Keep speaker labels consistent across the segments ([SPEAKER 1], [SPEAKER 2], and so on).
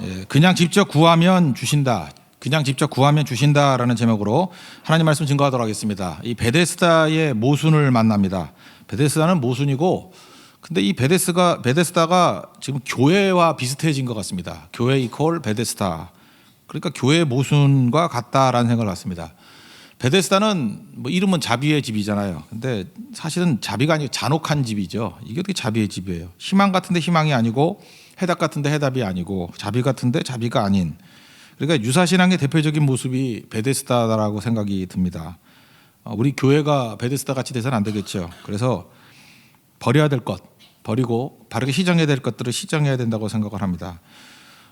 [SPEAKER 1] 예, 그냥 직접 구하면 주신다. 그냥 직접 구하면 주신다라는 제목으로 하나님 말씀 증거하도록 하겠습니다. 이 베데스다의 모순을 만납니다. 베데스다는 모순이고 근데 이 베데스가 베데스다가 지금 교회와 비슷해진 것 같습니다. 교회 이퀄 베데스다. 그러니까 교회 모순과 같다라는 생각을 갖습니다. 베데스다는 뭐 이름은 자비의 집이잖아요. 근데 사실은 자비가 아니고 잔혹한 집이죠. 이게 어떻게 자비의 집이에요? 희망 같은데 희망이 아니고 해답 같은데 해답이 아니고 자비 같은데 자비가 아닌. 그러니까 유사 신앙의 대표적인 모습이 베데스다라고 생각이 듭니다. 어, 우리 교회가 베데스다 같이 돼서는 안 되겠죠. 그래서 버려야 될 것 버리고 바르게 시정해야 될 것들을 시정해야 된다고 생각을 합니다.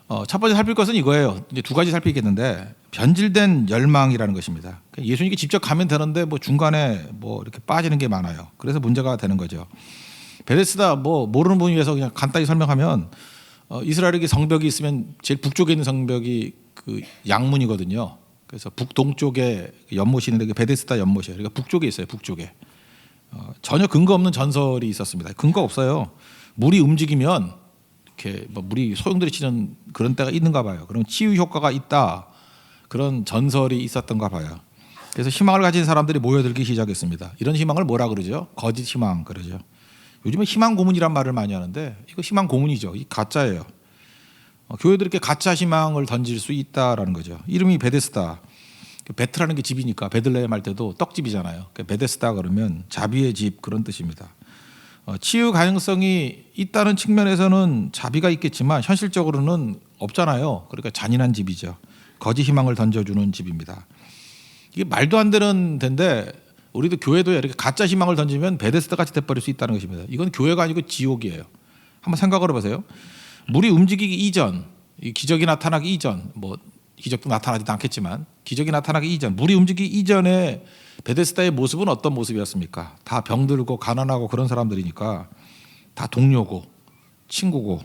[SPEAKER 1] 어, 첫 번째 살필 것은 이거예요. 이제 두 가지 살피겠는데 변질된 열망이라는 것입니다. 그러니까 예수님께 직접 가면 되는데 뭐 중간에 뭐 이렇게 빠지는 게 많아요. 그래서 문제가 되는 거죠. 베데스다 뭐 모르는 분을 위해서 그냥 간단히 설명하면 어, 이스라엘에게 성벽이 있으면 제일 북쪽에 있는 성벽이 그 양문이거든요. 그래서 북동쪽에 연못이 있는데 그 베데스다 연못이에요. 그러니까 북쪽에 있어요. 북쪽에. 어, 전혀 근거 없는 전설이 있었습니다. 근거 없어요. 물이 움직이면 이렇게 뭐 물이 소용돌이 치는 그런 때가 있는가 봐요. 그럼 치유 효과가 있다. 그런 전설이 있었던가 봐요. 그래서 희망을 가진 사람들이 모여들기 시작했습니다. 이런 희망을 뭐라 그러죠? 거짓 희망 그러죠. 요즘에 희망 고문이란 말을 많이 하는데 이거 희망 고문이죠. 이 가짜예요. 어, 교회들이 이렇게 가짜 희망을 던질 수 있다라는 거죠. 이름이 베데스다. 그 베트라는 게 집이니까 베들레헴 할 때도 떡집이잖아요. 그 베데스다 그러면 자비의 집 그런 뜻입니다. 어, 치유 가능성이 있다는 측면에서는 자비가 있겠지만 현실적으로는 없잖아요. 그러니까 잔인한 집이죠. 거짓 희망을 던져주는 집입니다. 이게 말도 안 되는 데인데 우리도 교회도 이렇게 가짜 희망을 던지면 베데스다 같이 돼버릴 수 있다는 것입니다. 이건 교회가 아니고 지옥이에요. 한번 생각을 해보세요. 물이 움직이기 이전, 이 기적이 나타나기 이전, 뭐 기적도 나타나지도 않겠지만 기적이 나타나기 이전, 물이 움직이기 이전에 베데스다의 모습은 어떤 모습이었습니까? 다 병들고 가난하고 그런 사람들이니까 다 동료고 친구고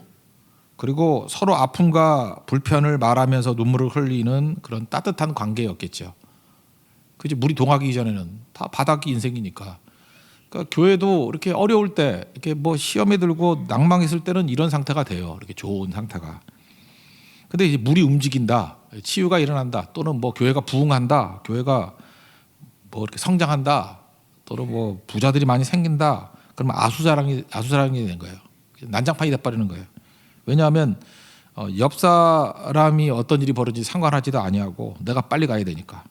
[SPEAKER 1] 그리고 서로 아픔과 불편을 말하면서 눈물을 흘리는 그런 따뜻한 관계였겠죠. 그지 물이 동하기 이전에는 다 바닥이 인생이니까. 그러니까 교회도 이렇게 어려울 때 이렇게 뭐 시험에 들고 낭망했을 때는 이런 상태가 돼요. 이렇게 좋은 상태가. 근데 이제 물이 움직인다, 치유가 일어난다, 또는 뭐 교회가 부흥한다, 교회가 뭐 이렇게 성장한다, 또는 뭐 부자들이 많이 생긴다. 그러면 아수자랑이 아수자랑이 되는 거예요. 난장판이 돼 버리는 거예요. 왜냐하면 어, 옆 사람이 어떤 일이 벌어지지 상관하지도 아니하고 내가 빨리 가야 되니까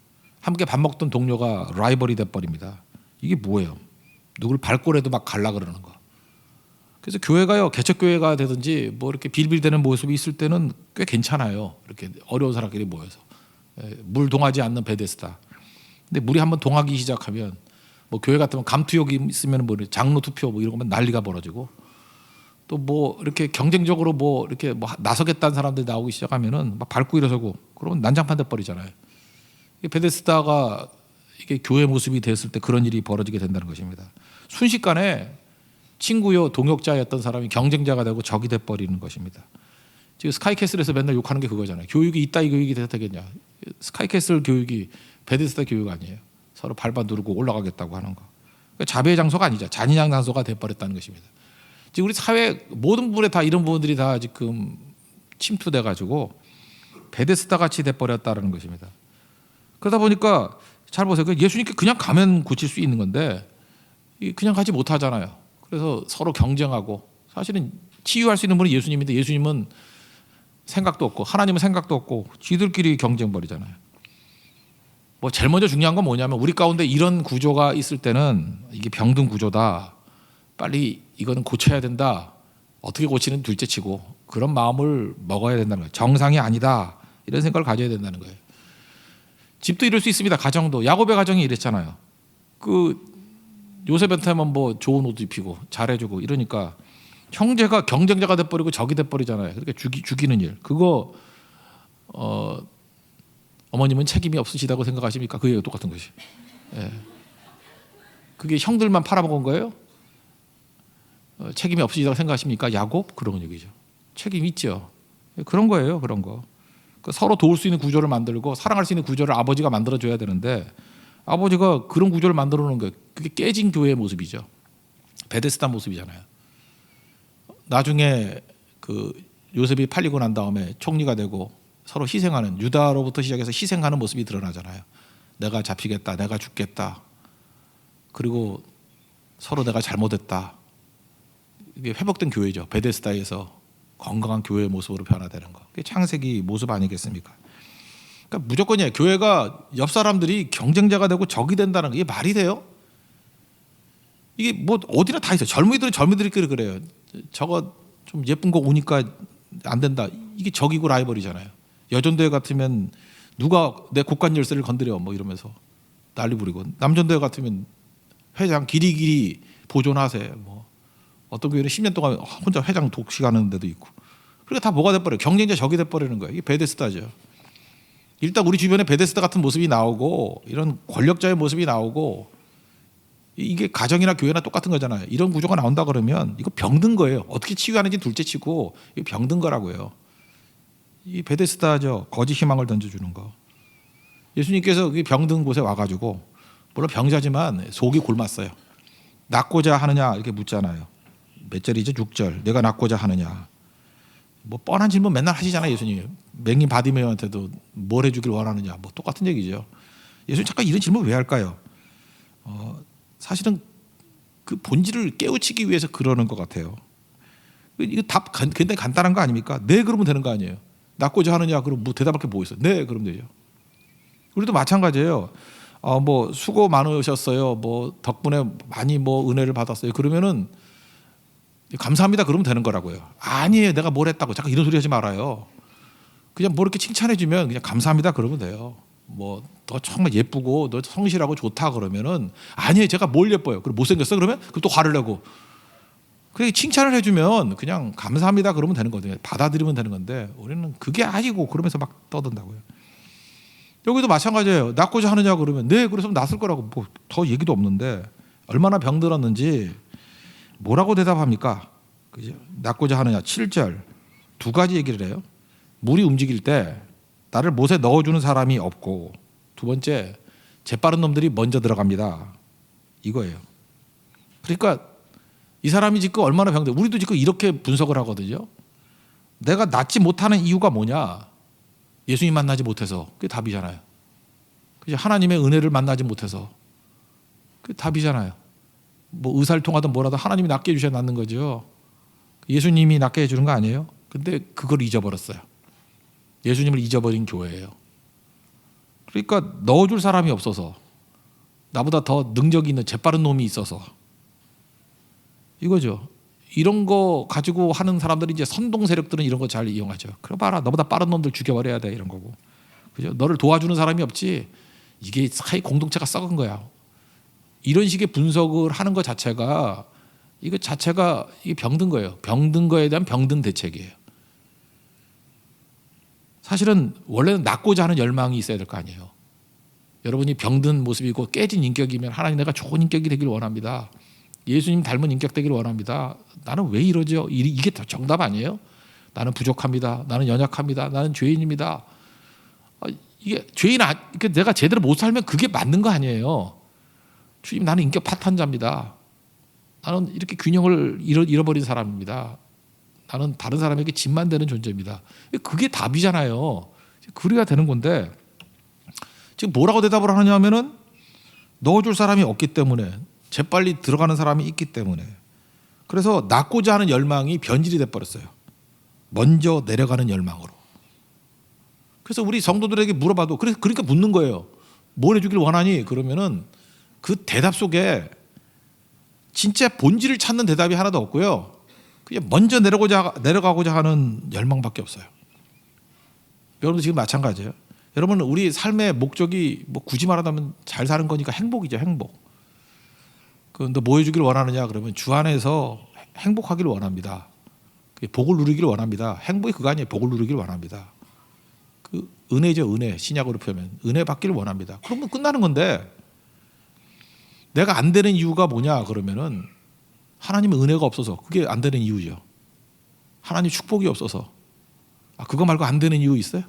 [SPEAKER 1] 함께 밥 먹던 동료가 라이벌이 돼버립니다. 이게 뭐예요? 누굴 밟고라도 막 갈라 그러는 거. 그래서 교회가요 개척 교회가 되든지 뭐 이렇게 빌빌대는 모습이 있을 때는 꽤 괜찮아요. 이렇게 어려운 사람끼리 모여서 예, 물 동하지 않는 베데스다. 근데 물이 한번 동하기 시작하면 뭐 교회 같으면 감투역이 있으면 뭐 장로 투표 뭐 이런 거면 난리가 벌어지고 또 뭐 이렇게 경쟁적으로 뭐 이렇게 뭐 나서겠다는 사람들이 나오기 시작하면은 막 밟고 일어서고 그러면 난장판 돼 버리잖아요. 이 베데스다가 이게 교회 모습이 됐을 때 그런 일이 벌어지게 된다는 것입니다. 순식간에 친구요 동역자였던 사람이 경쟁자가 되고 적이 돼 버리는 것입니다. 지금 스카이캐슬에서 맨날 욕하는 게 그거잖아요. 교육이 있다 이 교육이 되겠냐? 스카이캐슬 교육이 베데스다 교육 아니에요. 서로 발바 누르고 올라가겠다고 하는 거. 그러니까 자비의 장소가 아니죠. 잔인한 장소가 돼 버렸다는 것입니다. 지금 우리 사회 모든 부분에 다 이런 부분들이 다 지금 침투돼 가지고 베데스다 같이 돼 버렸다는 것입니다. 그러다 보니까 잘 보세요. 그 예수님께 그냥 가면 고칠 수 있는 건데 그냥 가지 못하잖아요. 그래서 서로 경쟁하고 사실은 치유할 수 있는 분이 예수님인데 예수님은 생각도 없고 하나님은 생각도 없고 쥐들끼리 경쟁 벌이잖아요. 뭐 제일 먼저 중요한 건 뭐냐면 우리 가운데 이런 구조가 있을 때는 이게 병든 구조다. 빨리 이거는 고쳐야 된다. 어떻게 고치는 둘째치고 그런 마음을 먹어야 된다는 거예요. 정상이 아니다. 이런 생각을 가져야 된다는 거예요. 집도 이럴 수 있습니다. 가정도 야곱의 가정이 이랬잖아요. 그 요셉한테만 뭐 좋은 옷 입히고 잘해주고 이러니까 형제가 경쟁자가 돼버리고 적이 돼버리잖아요. 그렇게 죽이, 죽이는 일 그거 어, 어머님은 책임이 없으시다고 생각하십니까? 그게 똑같은 것이. 예. 그게 형들만 팔아먹은 거예요? 어, 책임이 없으시다고 생각하십니까? 야곱 그런 얘기죠. 책임 있죠. 그런 거예요. 그런 거. 그 서로 도울 수 있는 구조를 만들고 사랑할 수 있는 구조를 아버지가 만들어 줘야 되는데 아버지가 그런 구조를 만들어 놓은 거예요. 그게 깨진 교회의 모습이죠. 베데스다 모습이잖아요. 나중에 그 요셉이 팔리고 난 다음에 총리가 되고 서로 희생하는 유다로부터 시작해서 희생하는 모습이 드러나잖아요. 내가 잡히겠다, 내가 죽겠다. 그리고 서로 내가 잘못했다. 이게 회복된 교회죠. 베데스다에서 건강한 교회의 모습으로 변화되는 거. 그게 창세기 모습 아니겠습니까? 그러니까 무조건이에요. 교회가 옆 사람들이 경쟁자가 되고 적이 된다는 게 말이 돼요? 이게 뭐 어디나 다 있어요. 젊은이들은 젊은이들끼리 그래요. 저거 좀 예쁜 거 오니까 안 된다. 이게 적이고 라이벌이잖아요. 여전도회 같으면 누가 내 국간 열쇠를 건드려 뭐 이러면서 난리 부리고 남전도회 같으면 회장 길이 길이 보존하세요. 뭐 어떤 교회는 10년 동안 혼자 회장 독식하는 데도 있고. 그러니까 다 뭐가 돼버려요. 경쟁자 적이 돼버리는 거예요. 이게 베데스다죠. 일단 우리 주변에 베데스다 같은 모습이 나오고 이런 권력자의 모습이 나오고 이게 가정이나 교회나 똑같은 거잖아요. 이런 구조가 나온다 그러면 이거 병든 거예요. 어떻게 치유하는지 둘째치고 이게 병든 거라고요. 이 베데스다죠. 거짓 희망을 던져주는 거. 예수님께서 그 병든 곳에 와가지고 물론 병자지만 속이 굶었어요. 낫고자 하느냐 이렇게 묻잖아요. 몇 절이죠? 6절. 내가 낫고자 하느냐. 뭐 뻔한 질문 맨날 하시잖아요, 예수님. 맹인 바디메어한테도 뭘 해주길 원하느냐. 뭐 똑같은 얘기죠. 예수님 잠깐 이런 질문 왜 할까요? 어, 사실은 그 본질을 깨우치기 위해서 그러는 것 같아요. 이거 답 간- 굉장히 간단한 거 아닙니까? 네 그러면 되는 거 아니에요. 낫고자 하느냐 그럼 뭐 대답할 게 뭐 있어? 네 그러면 되죠. 우리도 마찬가지예요. 어, 뭐 수고 많으셨어요. 뭐 덕분에 많이 뭐 은혜를 받았어요. 그러면은 감사합니다. 그러면 되는 거라고요. 아니에요. 내가 뭘 했다고. 잠깐 이런 소리 하지 말아요. 그냥 뭐 이렇게 칭찬해 주면 그냥 감사합니다. 그러면 돼요. 뭐 너 정말 예쁘고 너 성실하고 좋다 그러면은 아니에요. 제가 뭘 예뻐요. 그럼 못생겼어 그러면 그럼 또 화를 내고 그게 칭찬을 해주면 그냥 감사합니다. 그러면 되는 거거든요. 받아들이면 되는 건데 우리는 그게 아니고 그러면서 막 떠든다고요. 여기도 마찬가지예요. 낫고자 하느냐 그러면 네 그래서 낫을 거라고 뭐 더 얘기도 없는데 얼마나 병들었는지 뭐라고 대답합니까? 그죠? 낫고자 하느냐 7절 두 가지 얘기를 해요. 물이 움직일 때 나를 못에 넣어주는 사람이 없고 두 번째 재빠른 놈들이 먼저 들어갑니다. 이거예요. 그러니까 이 사람이 지금 얼마나 병들 우리도 지금 이렇게 분석을 하거든요. 내가 낫지 못하는 이유가 뭐냐? 예수님 만나지 못해서 그게 답이잖아요. 그죠? 하나님의 은혜를 만나지 못해서 그게 답이잖아요. 뭐 의사를 통하든 뭐라도 하나님이 낫게 해주셔야 낫는 거죠. 예수님이 낫게 해주는 거 아니에요? 근데 그걸 잊어버렸어요. 예수님을 잊어버린 교회예요. 그러니까 넣어줄 사람이 없어서 나보다 더 능력이 있는 재빠른 놈이 있어서 이거죠. 이런 거 가지고 하는 사람들이 이제 선동 세력들은 이런 거 잘 이용하죠. 그래 봐라, 너보다 빠른 놈들 죽여버려야 돼 이런 거고. 그죠? 너를 도와주는 사람이 없지. 이게 사회 공동체가 썩은 거야. 이런 식의 분석을 하는 것 자체가 이거 자체가 병든 거예요. 병든 거에 대한 병든 대책이에요. 사실은 원래는 낫고자 하는 열망이 있어야 될 거 아니에요. 여러분이 병든 모습이고 깨진 인격이면 하나님 내가 좋은 인격이 되길 원합니다. 예수님 닮은 인격 되길 원합니다. 나는 왜 이러죠? 이- 이게 다 정답 아니에요? 나는 부족합니다. 나는 연약합니다. 나는 죄인입니다. 아, 이게 죄인 아, 이게 내가 제대로 못 살면 그게 맞는 거 아니에요. 주님 나는 인격 파탄자입니다. 나는 이렇게 균형을 잃어, 잃어버린 사람입니다. 나는 다른 사람에게 짐만 되는 존재입니다. 그게 답이잖아요. 그래야 되는 건데 지금 뭐라고 대답을 하느냐 하면은 넣어줄 사람이 없기 때문에 재빨리 들어가는 사람이 있기 때문에 그래서 낫고자 하는 열망이 변질이 돼 버렸어요. 먼저 내려가는 열망으로. 그래서 우리 성도들에게 물어봐도 그래 그러니까 묻는 거예요. 뭘 해주길 원하니? 그러면은 그 대답 속에 진짜 본질을 찾는 대답이 하나도 없고요. 그냥 먼저 내려고자 내려가고자 하는 열망밖에 없어요. 여러분도 지금 마찬가지예요. 여러분 우리 삶의 목적이 뭐 굳이 말하자면 잘 사는 거니까 행복이죠 행복. 그런데 뭐 해주길 원하느냐 그러면 주 안에서 행복하기를 원합니다. 복을 누리기를 원합니다. 행복이 그거 아니에요. 복을 누리기를 원합니다. 그 은혜죠 은혜 신약으로 표면 은혜 받기를 원합니다. 그러면 끝나는 건데 내가 안 되는 이유가 뭐냐 그러면은 하나님의 은혜가 없어서 그게 안 되는 이유죠. 하나님 축복이 없어서 아 그거 말고 안 되는 이유 있어요?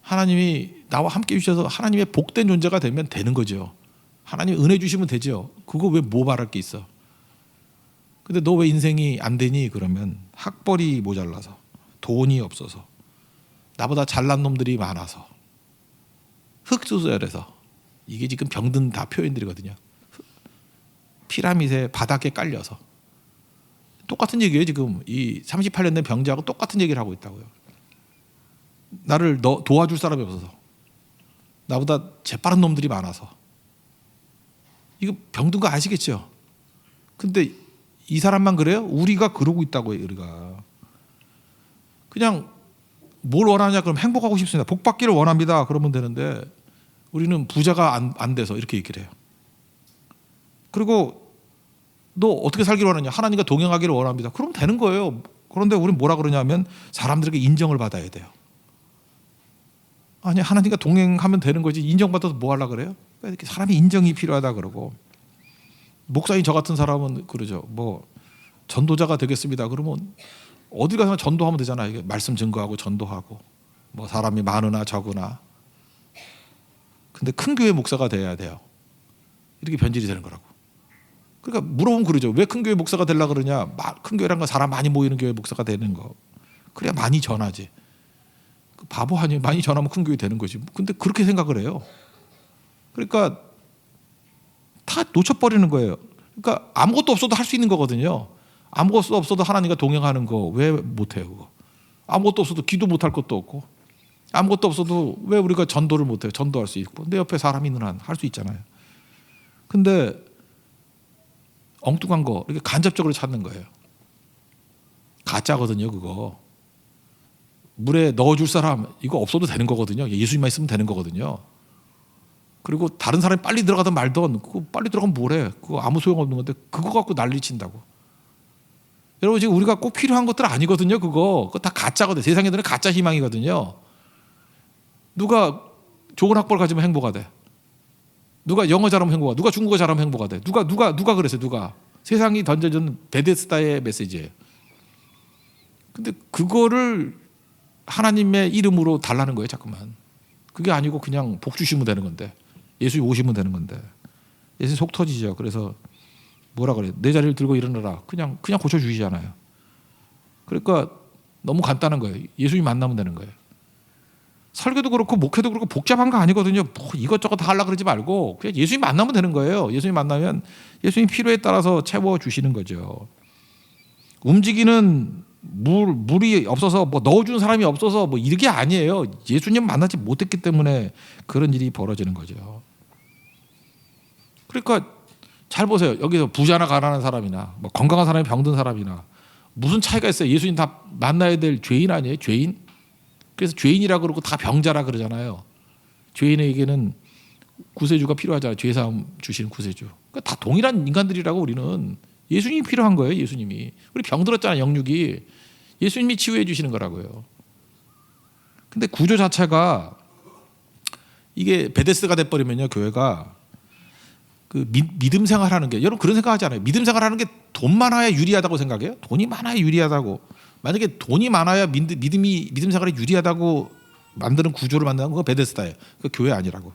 [SPEAKER 1] 하나님이 나와 함께 해주셔서 하나님의 복된 존재가 되면 되는 거죠. 하나님 은혜 주시면 되죠. 그거 왜뭐 바랄 게 있어? 근데 너 왜 인생이 안 되니? 그러면 학벌이 모자라서 돈이 없어서 나보다 잘난 놈들이 많아서 흑수저에서 이게 지금 병든 다 표현들이거든요. 피라밋의 바닥에 깔려서 똑같은 얘기예요 지금 이 38년 된 병자하고 똑같은 얘기를 하고 있다고요. 나를 너, 도와줄 사람이 없어서 나보다 재빠른 놈들이 많아서 이거 병든 거 아시겠죠? 근데 이 사람만 그래요? 우리가 그러고 있다고요, 우리가. 그냥 뭘 원하냐 그럼 행복하고 싶습니다. 복 받기를 원합니다. 그러면 되는데 우리는 부자가 안, 안 돼서 이렇게 얘기를 해요. 그리고 너 어떻게 살기를 원하냐? 하나님과 동행하기를 원합니다. 그럼 되는 거예요. 그런데 우리는 뭐라 그러냐면 사람들에게 인정을 받아야 돼요. 아니 하나님과 동행하면 되는 거지 인정받아서 뭐 하려 그래요? 이렇게 사람이 인정이 필요하다 그러고 목사님 저 같은 사람은 그러죠. 뭐 전도자가 되겠습니다. 그러면 어디 가서 전도하면 되잖아요. 말씀 증거하고 전도하고 뭐 사람이 많으나 적으나. 근데 큰 교회 목사가 돼야 돼요. 이렇게 변질이 되는 거라고. 그러니까 물어보면 그러죠. 왜 큰 교회 목사가 되려 그러냐? 마- 큰 교회란 건 사람 많이 모이는 교회 목사가 되는 거. 그래야 많이 전하지. 그 바보 아니에요. 많이 전하면 큰 교회 되는 거지. 근데 그렇게 생각을 해요. 그러니까 다 놓쳐버리는 거예요. 그러니까 아무것도 없어도 할 수 있는 거거든요. 아무것도 없어도 하나님과 동행하는 거 왜 못해요 그거? 아무것도 없어도 기도 못할 것도 없고 아무것도 없어도 왜 우리가 전도를 못해요? 전도할 수 있고 내 옆에 사람이 있는 한 할 수 있잖아요. 근데 엉뚱한 거 이렇게 간접적으로 찾는 거예요. 가짜거든요 그거. 물에 넣어줄 사람 이거 없어도 되는 거거든요. 예수님만 있으면 되는 거거든요. 그리고 다른 사람이 빨리 들어가든 말든 그거 빨리 들어가면 뭐래? 그거 아무 소용 없는 건데 그거 갖고 난리 친다고. 여러분 지금 우리가 꼭 필요한 것들 아니거든요. 그거 그거 다 가짜거든. 세상에 들은 가짜 희망이거든요. 누가 좋은 학벌 가지면 행복하 대. 누가 영어 잘하면 행복하대. 누가 중국어 잘하면 행복하 대. 누가 누가 누가 그랬어요. 누가 세상이 던져준 베데스다의 메시지예요. 근데 그거를 하나님의 이름으로 달라는 거예요. 자꾸만. 그게 아니고 그냥 복 주시면 되는 건데 예수님 오시면 되는 건데 예수님 속 터지죠. 그래서 뭐라 그래? 내 자리를 들고 일어나라. 그냥 그냥 고쳐 주시잖아요. 그러니까 너무 간단한 거예요. 예수님 만나면 되는 거예요. 설교도 그렇고 목회도 그렇고 복잡한 거 아니거든요. 뭐 이것저것 다 하려 그러지 말고 그냥 예수님 만나면 되는 거예요. 예수님 만나면 예수님 필요에 따라서 채워 주시는 거죠. 움직이는 물 물이 없어서 뭐 넣어주는 사람이 없어서 뭐 이게 아니에요. 예수님 만나지 못했기 때문에 그런 일이 벌어지는 거죠. 그러니까 잘 보세요. 여기서 부자나 가난한 사람이나 뭐 건강한 사람이 병든 사람이나 무슨 차이가 있어요? 예수님 다 만나야 될 죄인 아니에요? 죄인? 그래서 죄인이라 그러고 다 병자라 그러잖아요. 죄인에게는 구세주가 필요하잖아요. 죄사함 주시는 구세주. 그러니까 다 동일한 인간들이라고 우리는 예수님이 필요한 거예요. 예수님이 우리 병들었잖아요. 영육이 예수님이 치유해 주시는 거라고요. 근데 구조 자체가 이게 베데스가 돼 버리면요. 교회가 그 미, 믿음 생활하는 게 여러분 그런 생각하지 않아요? 믿음 생활하는 게 돈 많아야 유리하다고 생각해요? 돈이 많아야 유리하다고. 만약에 돈이 많아야 믿, 믿음이 믿음 생활이 유리하다고 만드는 구조를 만드는 거 베데스다예요. 그 교회 아니라고.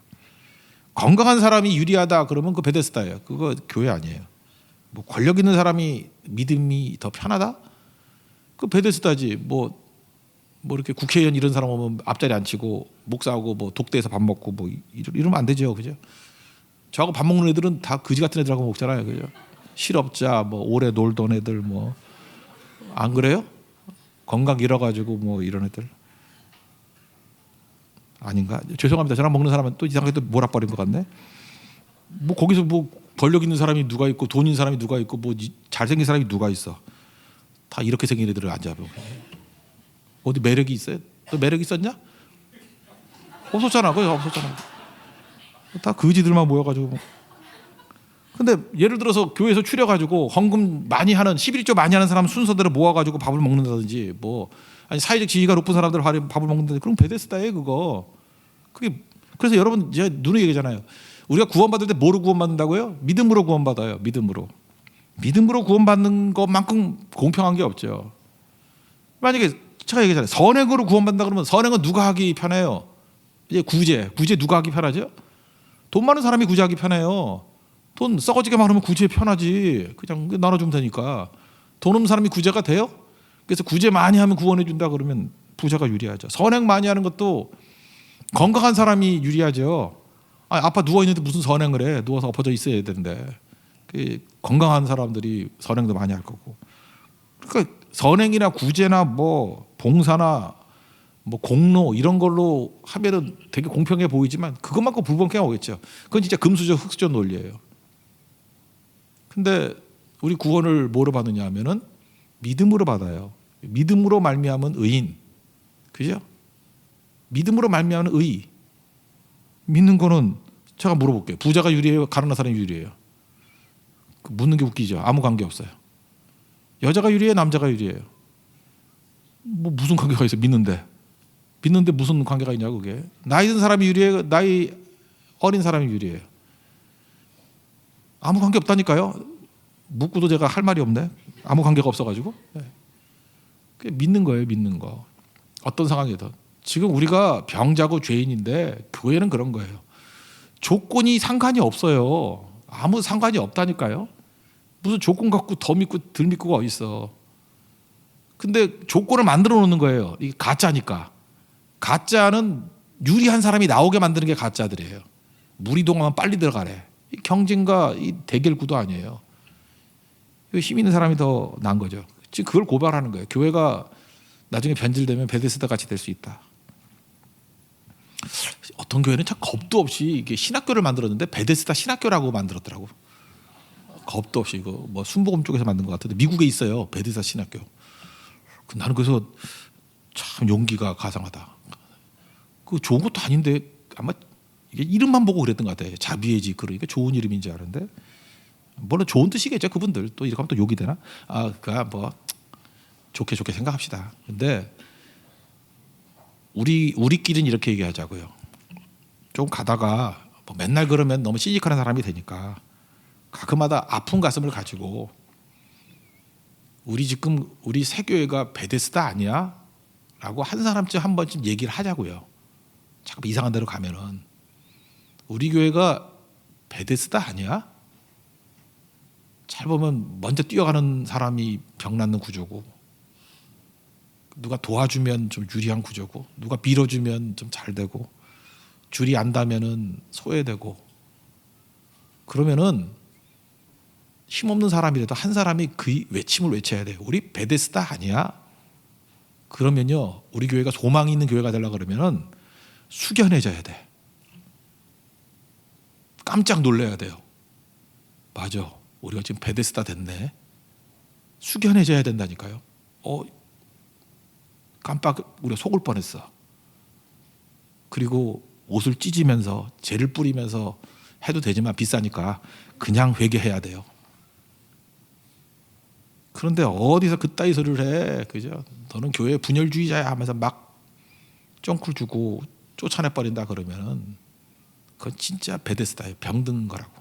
[SPEAKER 1] 건강한 사람이 유리하다 그러면 그 베데스다예요. 그거 교회 아니에요. 뭐 권력 있는 사람이 믿음이 더 편하다? 그 베데스다지. 뭐, 뭐 이렇게 국회의원 이런 사람 오면 앞자리 앉히고 목사하고 뭐 독대에서 밥 먹고 뭐 이러- 이러면 안 되죠. 그죠? 저하고 밥 먹는 애들은 다 그지 같은 애들하고 먹잖아요. 그죠? 실업자, 뭐 오래 놀던 애들 뭐 안 그래요? 건강 잃어가지고 뭐 이런 애들 아닌가? 죄송합니다. 저랑 먹는 사람은 또 이상하게 또 몰아버린 것 같네. 뭐 거기서 뭐 권력 있는 사람이 누가 있고 돈 있는 사람이 누가 있고 뭐 이- 잘생긴 사람이 누가 있어? 다 이렇게 생긴 애들을 앉아보고 어디 매력이 있어요? 너 매력 있었냐? 없었잖아. 그거 없었잖아. 다 거지들만 모여가지고. 뭐. 근데 예를 들어서 교회에서 추려가지고 헌금 많이 하는 11조 많이 하는 사람 순서대로 모아가지고 밥을 먹는다든지 뭐 아니 사회적 지위가 높은 사람들 화려- 밥을 먹는다든지 그럼 베데스다예요 그거. 그게 그래서 여러분 제가 눈에 얘기잖아요. 우리가 구원받을 때 뭐로 구원받는다고요? 믿음으로 구원받아요. 믿음으로. 믿음으로 구원받는 것만큼 공평한 게 없죠. 만약에 제가 얘기했잖아요. 선행으로 구원받는다 그러면 선행은 누가 하기 편해요? 이제 구제, 구제 누가 하기 편하죠? 돈 많은 사람이 구제하기 편해요. 돈 썩어지게 많으면 구제 편하지. 그냥 나눠주면 되니까. 돈 없는 사람이 구제가 돼요? 그래서 구제 많이 하면 구원해 준다 그러면 부자가 유리하죠. 선행 많이 하는 것도 건강한 사람이 유리하죠. 아, 아빠 누워 있는데 무슨 선행을 해? 누워서 엎어져 있어야 되는데. 그 건강한 사람들이 선행도 많이 할 거고. 그러니까 선행이나 구제나 뭐 봉사나 뭐 공로 이런 걸로 하면은 되게 공평해 보이지만 그것만큼 불공평해 오겠죠. 그건 진짜 금수저 흑수저 논리예요. 근데 우리 구원을 뭐로 받느냐 하면은 믿음으로 받아요. 믿음으로 말미암은 의인. 그죠? 믿음으로 말미암은 의. 믿는 거는 제가 물어볼게요. 부자가 유리해요? 가난한 사람이 유리해요? 그 묻는 게 웃기죠. 아무 관계 없어요. 여자가 유리해요? 남자가 유리해요? 뭐 무슨 관계가 있어? 믿는데. 믿는데 무슨 관계가 있냐고 그게. 나이 든 사람이 유리해요? 나이 어린 사람이 유리해요? 아무 관계 없다니까요. 묻고도 제가 할 말이 없네. 아무 관계가 없어가지고. 네. 그게 믿는 거예요, 믿는 거. 어떤 상황이든. 지금 우리가 병자고 죄인인데 교회는 그런 거예요. 조건이 상관이 없어요. 아무 상관이 없다니까요. 무슨 조건 갖고 더 믿고 덜 믿고가 어딨어. 근데 조건을 만들어 놓는 거예요. 이게 가짜니까. 가짜는 유리한 사람이 나오게 만드는 게 가짜들이에요. 물 이 동하면 빨리 들어가래. 이 경쟁과 이 대결 구도 아니에요. 이거 힘 있는 사람이 더 나은 거죠. 지금 그걸 고발하는 거예요. 교회가 나중에 변질되면 베데스다 같이 될 수 있다. 어떤 교회는 참 겁도 없이 이게 신학교를 만들었는데 베데스다 신학교라고 만들었더라고. 겁도 없이 이거 뭐 순복음 쪽에서 만든 것 같은데 미국에 있어요 베데스다 신학교. 그 나는 그래서 참 용기가 가상하다. 그 좋은 것도 아닌데 아마 이름만 보고 그랬던 것 같아요. 자비의지 그러니까 좋은 이름인 줄 아는데 물론 좋은 뜻이겠죠 그분들 또 이렇게 하면 또 욕이 되나? 아, 그뭐 뭐 좋게 좋게 생각합시다. 근데 우리 우리끼리는 이렇게 얘기하자고요. 좀 가다가 뭐 맨날 그러면 너무 시직하는 사람이 되니까 가끔마다 아픈 가슴을 가지고 우리 지금 우리 세교회가 베데스다 아니야? 라고 한 사람쯤 한 번쯤 얘기를 하자고요. 자꾸 이상한 데로 가면은 우리 교회가 베데스다 아니야? 잘 보면 먼저 뛰어가는 사람이 병 낫는 구조고 누가 도와주면 좀 유리한 구조고 누가 밀어주면 좀 잘 되고 줄이 안다면은 소외되고 그러면은 힘없는 사람이라도 한 사람이 그 외침을 외쳐야 돼요. 우리 베데스다 아니야? 그러면요 우리 교회가 소망이 있는 교회가 되려 그러면은 숙연해져야 돼. 깜짝 놀래야 돼요. 맞아. 우리가 지금 베데스다 됐네. 숙연해져야 된다니까요. 어, 깜빡 우리가 속을 뻔했어. 그리고 옷을 찢으면서 재를 뿌리면서 해도 되지만 비싸니까 그냥 회개해야 돼요. 그런데 어디서 그따위 소리를 해, 그죠? 너는 교회 분열주의자야 하면서 막 쫑쿨 주고 쫓아내 버린다 그러면은 그건 진짜 베데스다예요. 병든 거라고.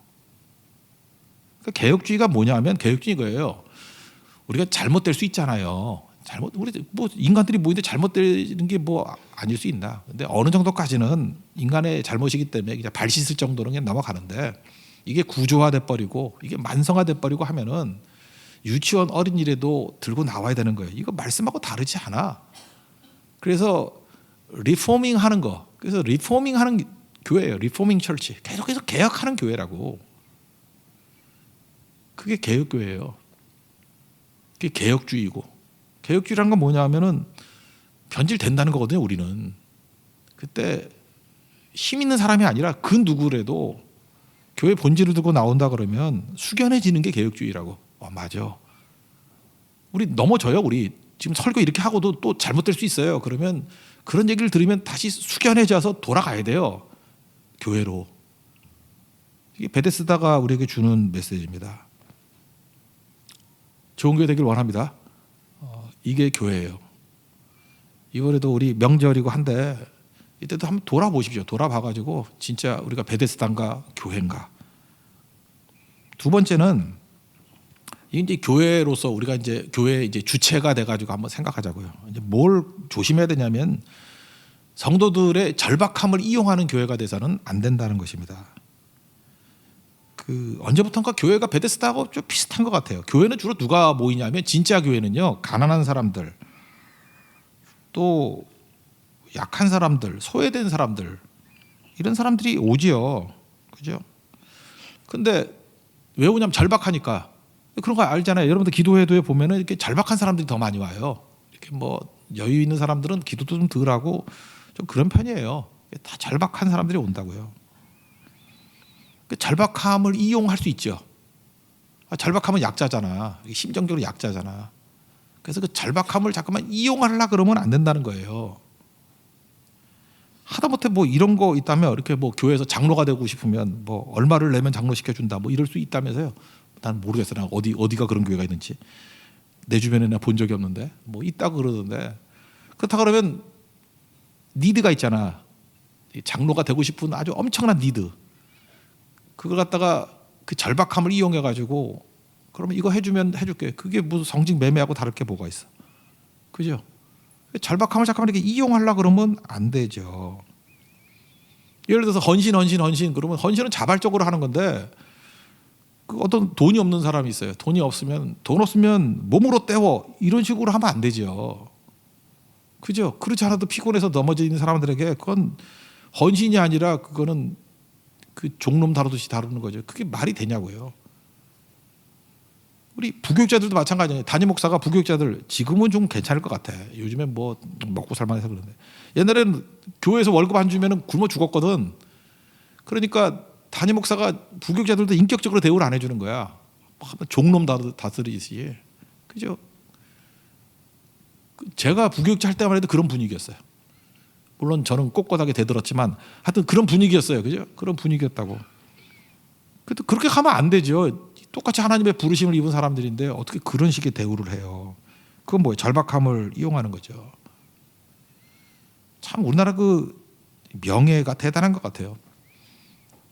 [SPEAKER 1] 그러니까 개혁주의가 뭐냐면 개혁주의 이거예요. 우리가 잘못될 수 있잖아요. 잘못 우리 뭐 인간들이 모이는데 잘못되는 게 뭐 아닐 수 있나. 근데 어느 정도까지는 인간의 잘못이기 때문에 그냥 발 씻을 정도는 그냥 넘어가는데 이게 구조화돼 버리고 이게 만성화돼 버리고 하면은 유치원 어린이라도 들고 나와야 되는 거예요. 이거 말씀하고 다르지 않아. 그래서 리포밍 하는 거. 그래서 리포밍 하는 교회예요. 리포밍 철치. 계속해서 개혁하는 교회라고. 그게 개혁교회예요. 그게 개혁주의고. 개혁주의라는 건 뭐냐 하면은 변질된다는 거거든요, 우리는. 그때 힘 있는 사람이 아니라 그 누구라도 교회 본질을 두고 나온다 그러면 숙연해지는 게 개혁주의라고. 어, 맞아. 우리 넘어져요, 우리. 지금 설교 이렇게 하고도 또 잘못될 수 있어요. 그러면 그런 얘기를 들으면 다시 숙연해져서 돌아가야 돼요. 교회로. 이게 베데스다가 우리에게 주는 메시지입니다. 좋은 교회 되길 원합니다. 어, 이게 교회예요. 이번에도 우리 명절이고 한데 이때도 한번 돌아보십시오. 돌아봐가지고 진짜 우리가 베데스단가 교회인가. 두 번째는 이제 교회로서 우리가 이제 교회 이제 주체가 돼가지고 한번 생각하자고요. 이제 뭘 조심해야 되냐면 성도들의 절박함을 이용하는 교회가 돼서는 안 된다는 것입니다. 그 언제부턴가 교회가 베데스다하고 좀 비슷한 것 같아요. 교회는 주로 누가 모이냐면 진짜 교회는요 가난한 사람들 또 약한 사람들 소외된 사람들 이런 사람들이 오지요. 그죠? 근데 왜 오냐면 절박하니까 그런 거 알잖아요. 여러분들 기도회도에 보면은 이렇게 절박한 사람들이 더 많이 와요. 이렇게 뭐 여유 있는 사람들은 기도도 좀 덜하고 좀 그런 편이에요. 다 절박한 사람들이 온다고요. 그 절박함을 이용할 수 있죠. 아, 절박함은 약자잖아. 심정적으로 약자잖아. 그래서 그 절박함을 자꾸만 이용하려 그러면 안 된다는 거예요. 하다못해 뭐 이런 거 있다면 이렇게 뭐 교회에서 장로가 되고 싶으면 뭐 얼마를 내면 장로 시켜준다 뭐 이럴 수 있다면서요. 난 모르겠어. 나 어디 어디가 그런 교회가 있는지 내 주변에 나 본 적이 없는데 뭐 있다고 그러던데 그렇다 그러면 니드가 있잖아. 이 장로가 되고 싶은 아주 엄청난 니드. 그걸 갖다가 그 절박함을 이용해 가지고 그러면 이거 해주면 해줄게. 그게 무슨 성직 매매하고 다를 게 뭐가 있어? 그죠? 절박함을 잠깐만 이렇게 이용하려 그러면 안 되죠. 예를 들어서 헌신, 헌신, 헌신 그러면 헌신은 자발적으로 하는 건데 그 어떤 돈이 없는 사람이 있어요. 돈이 없으면 돈 없으면 몸으로 때워 이런 식으로 하면 안 되죠. 그죠? 그렇지 않아도 피곤해서 넘어져 있는 사람들에게 그건 헌신이 아니라 그거는 그 종놈 다루듯이 다루는 거죠. 그게 말이 되냐고요. 우리 부교육자들도 마찬가지예요. 담임 목사가 부교육자들 지금은 좀 괜찮을 것 같아. 요즘엔 뭐 먹고 살만해서 그런데 옛날에는 교회에서 월급 안 주면은 굶어 죽었거든. 그러니까 담임 목사가 부교육자들도 인격적으로 대우를 안 해주는 거야. 뭐 종놈 다스리듯이 그죠? 그 제가 부교육자 할 때만 해도 그런 분위기였어요. 물론 저는 꼿꼿하게 대들었지만 하여튼 그런 분위기였어요. 그죠? 그런 분위기였다고. 근데 그렇게 가면 안 되죠. 똑같이 하나님의 부르심을 입은 사람들인데 어떻게 그런 식의 대우를 해요? 그건 뭐예요? 절박함을 이용하는 거죠. 참 우리나라 그 명예가 대단한 것 같아요.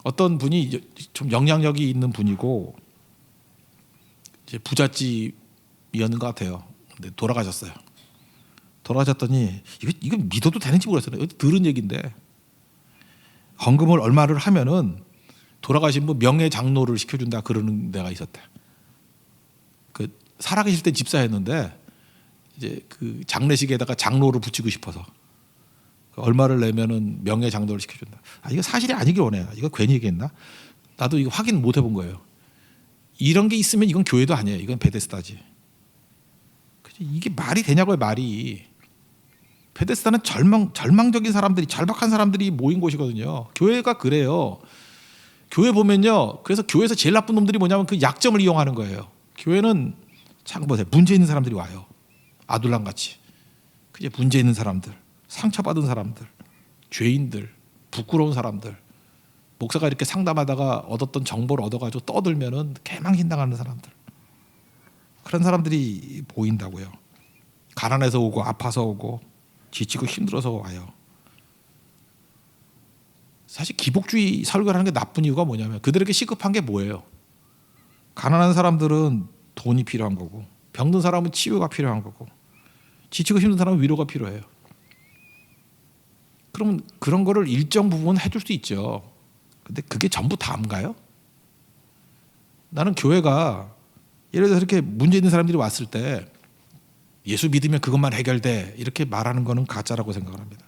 [SPEAKER 1] 어떤 분이 좀 영향력이 있는 분이고 이제 부잣집이었는 것 같아요. 근데 돌아가셨어요. 돌아가셨더니 이거 이거 믿어도 되는지 모르겠어요. 들은 얘기인데 헌금을 얼마를 하면은 돌아가신 분 명예 장로를 시켜준다 그러는 데가 있었대. 그 살아계실 때 집사였는데 이제 그 장례식에다가 장로를 붙이고 싶어서 그 얼마를 내면은 명예 장로를 시켜준다. 아 이거 사실이 아니길 원해요. 이거 괜히 얘기했나? 나도 이거 확인 못 해본 거예요. 이런 게 있으면 이건 교회도 아니에요. 이건 베데스다지. 이게 말이 되냐고요 말이. 베데스다는 절망 절망적인 사람들이 절박한 사람들이 모인 곳이거든요. 교회가 그래요. 교회 보면요. 그래서 교회에서 제일 나쁜 놈들이 뭐냐면 그 약점을 이용하는 거예요. 교회는 참 보세요. 문제 있는 사람들이 와요. 아둘람 같이. 그게 문제 있는 사람들, 상처받은 사람들, 죄인들, 부끄러운 사람들. 목사가 이렇게 상담하다가 얻었던 정보를 얻어가지고 떠들면은 개망신 당하는 사람들. 그런 사람들이 보인다고요. 가난해서 오고 아파서 오고 지치고 힘들어서 와요. 사실 기복주의 설교를 하는 게 나쁜 이유가 뭐냐면 그들에게 시급한 게 뭐예요? 가난한 사람들은 돈이 필요한 거고 병든 사람은 치유가 필요한 거고 지치고 힘든 사람은 위로가 필요해요. 그러면 그런 거를 일정 부분 해줄 수 있죠. 근데 그게 전부 다인가요? 나는 교회가 예를 들어서 이렇게 문제 있는 사람들이 왔을 때 예수 믿으면 그것만 해결돼 이렇게 말하는 거는 가짜라고 생각을 합니다.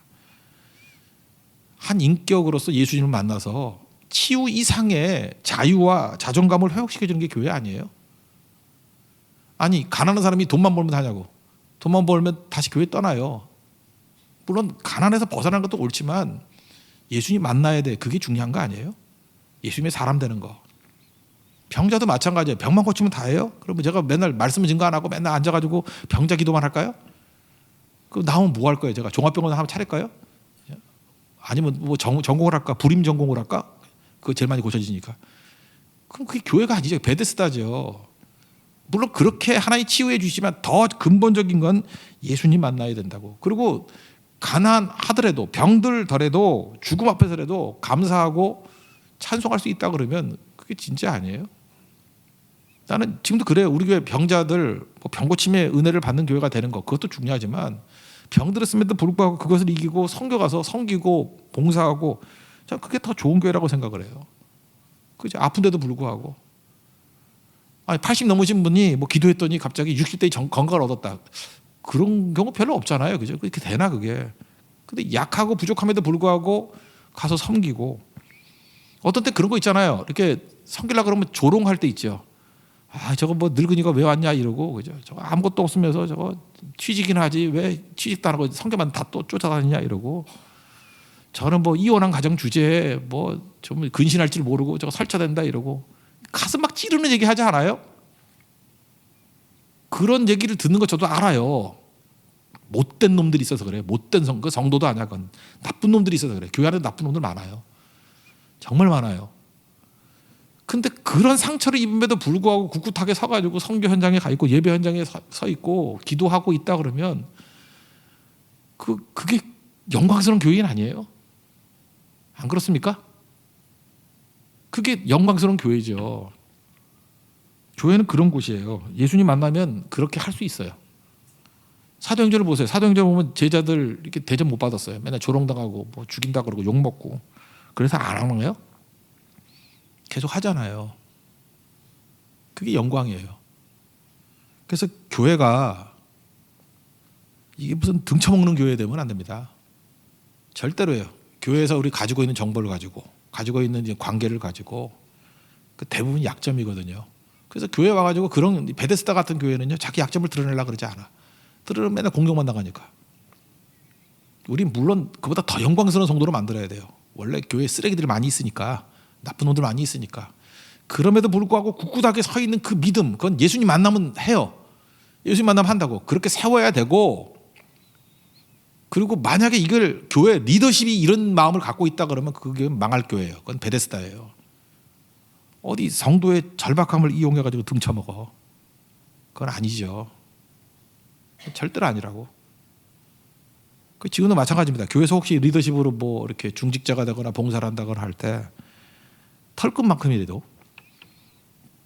[SPEAKER 1] 한 인격으로서 예수님을 만나서 치유 이상의 자유와 자존감을 회복시켜 주는 게 교회 아니에요? 아니 가난한 사람이 돈만 벌면 하냐고 돈만 벌면 다시 교회 떠나요. 물론 가난해서 벗어나는 것도 옳지만 예수님 만나야 돼 그게 중요한 거 아니에요? 예수님의 사람 되는 거. 병자도 마찬가지예요. 병만 고치면 다예요? 그러면 제가 맨날 말씀 증거 안 하고 맨날 앉아가지고 병자 기도만 할까요? 그 나오면 뭐 할 거예요? 제가 종합병원 한번 차릴까요? 아니면 뭐 전, 전공을 할까? 불임 전공을 할까? 그거 제일 많이 고쳐지니까. 그럼 그게 교회가 아니죠. 베데스다죠. 물론 그렇게 하나님 치유해 주시지만 더 근본적인 건 예수님 만나야 된다고. 그리고 가난하더라도 병들더라도 죽음 앞에서라도 감사하고 찬송할 수 있다 그러면 그게 진짜 아니에요? 나는 지금도 그래요. 우리 교회 병자들 뭐 병고침의 은혜를 받는 교회가 되는 거 그것도 중요하지만 병들었음에도 불구하고 그것을 이기고 성교 가서 섬기고 봉사하고 저 그게 더 좋은 교회라고 생각을 해요. 그죠? 아픈데도 불구하고. 아니 80 넘으신 분이 뭐 기도했더니 갑자기 60대의 정- 건강을 얻었다. 그런 경우 별로 없잖아요. 그죠? 그렇게 되나 그게. 근데 약하고 부족함에도 불구하고 가서 섬기고 어떤 때 그런 거 있잖아요. 이렇게 섬기려 그러면 조롱할 때 있죠. 아 저거 뭐 늙은이가 왜 왔냐 이러고 그죠. 저거 아무것도 없으면서 저거 취직이나 하지 왜 취직도 안 하고 성격만 다 또 쫓아다니냐 이러고 저는 뭐 이혼한 가정 주제에 뭐 좀 근신할 줄 모르고 저거 설쳐된다 이러고 가슴 막 찌르는 얘기 하지 않아요? 그런 얘기를 듣는 거 저도 알아요. 못된 놈들이 있어서 그래. 못된 성, 그 성도도 아니야. 그건 나쁜 놈들이 있어서 그래. 교회 안에 나쁜 놈들 많아요. 정말 많아요. 근데 그런 상처를 입음에도 불구하고 꿋꿋하게 서가지고 성교 현장에 가 있고 예배 현장에 서, 서 있고 기도하고 있다 그러면 그 그게 영광스러운 교인 아니에요? 안 그렇습니까? 그게 영광스러운 교회죠. 교회는 그런 곳이에요. 예수님 만나면 그렇게 할 수 있어요. 사도행전을 보세요. 사도행전 보면 제자들 이렇게 대접 못 받았어요. 맨날 조롱당하고 뭐 죽인다 그러고 욕 먹고 그래서 안 하는 거예요? 계속 하잖아요. 그게 영광이에요. 그래서 교회가 이게 무슨 등쳐먹는 교회 되면 안 됩니다. 절대로요. 교회에서 우리 가지고 있는 정보를 가지고 가지고 있는 관계를 가지고 그 대부분 약점이거든요. 그래서 교회 와가지고 그런 베데스다 같은 교회는요 자기 약점을 드러내려 그러지 않아. 드러내면 맨날 공격만 나가니까. 우리 물론 그보다 더 영광스러운 성도로 만들어야 돼요. 원래 교회 쓰레기들이 많이 있으니까 나쁜 놈들 많이 있으니까. 그럼에도 불구하고 굳굳하게 서 있는 그 믿음, 그건 예수님 만나면 해요. 예수님 만나면 한다고. 그렇게 세워야 되고 그리고 만약에 이걸 교회 리더십이 이런 마음을 갖고 있다 그러면 그게 망할 교회예요. 그건 베데스다예요. 어디 성도의 절박함을 이용해 가지고 등쳐먹어. 그건 아니죠. 절대로 아니라고. 그 지금도 마찬가지입니다. 교회에서 혹시 리더십으로 뭐 이렇게 중직자가 되거나 봉사를 한다거나 할 때 털끝만큼이라도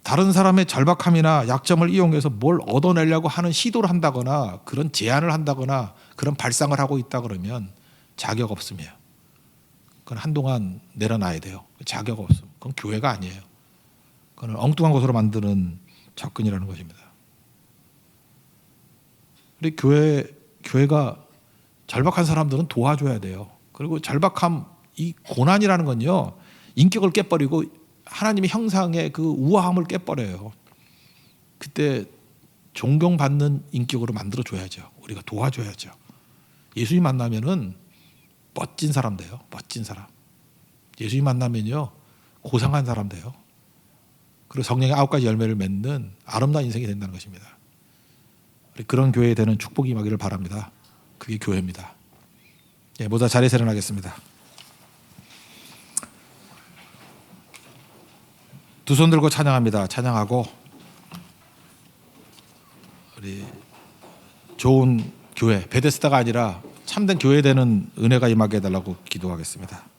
[SPEAKER 1] 다른 사람의 절박함이나 약점을 이용해서 뭘 얻어내려고 하는 시도를 한다거나 그런 제안을 한다거나 그런 발상을 하고 있다 그러면 자격 없음이에요. 그건 한동안 내려놔야 돼요. 자격 없음. 그건 교회가 아니에요. 그건 엉뚱한 것으로 만드는 접근이라는 것입니다. 우리 교회 교회가 절박한 사람들은 도와줘야 돼요. 그리고 절박함 이 고난이라는 건요 인격을 깨버리고 하나님의 형상의 그 우아함을 깨버려요. 그때 존경받는 인격으로 만들어 줘야죠. 우리가 도와줘야죠. 예수님 만나면은 멋진 사람 돼요. 멋진 사람. 예수님 만나면요 고상한 사람 돼요. 그리고 성령의 아홉 가지 열매를 맺는 아름다운 인생이 된다는 것입니다. 그런 교회 되는 축복이 임하기를 바랍니다. 그게 교회입니다. 예, 모두 자리에 일어나겠습니다. 두 손 들고 찬양합니다. 찬양하고 우리 좋은 교회 베데스다가 아니라 참된 교회 되는 은혜가 임하게 해달라고 기도하겠습니다.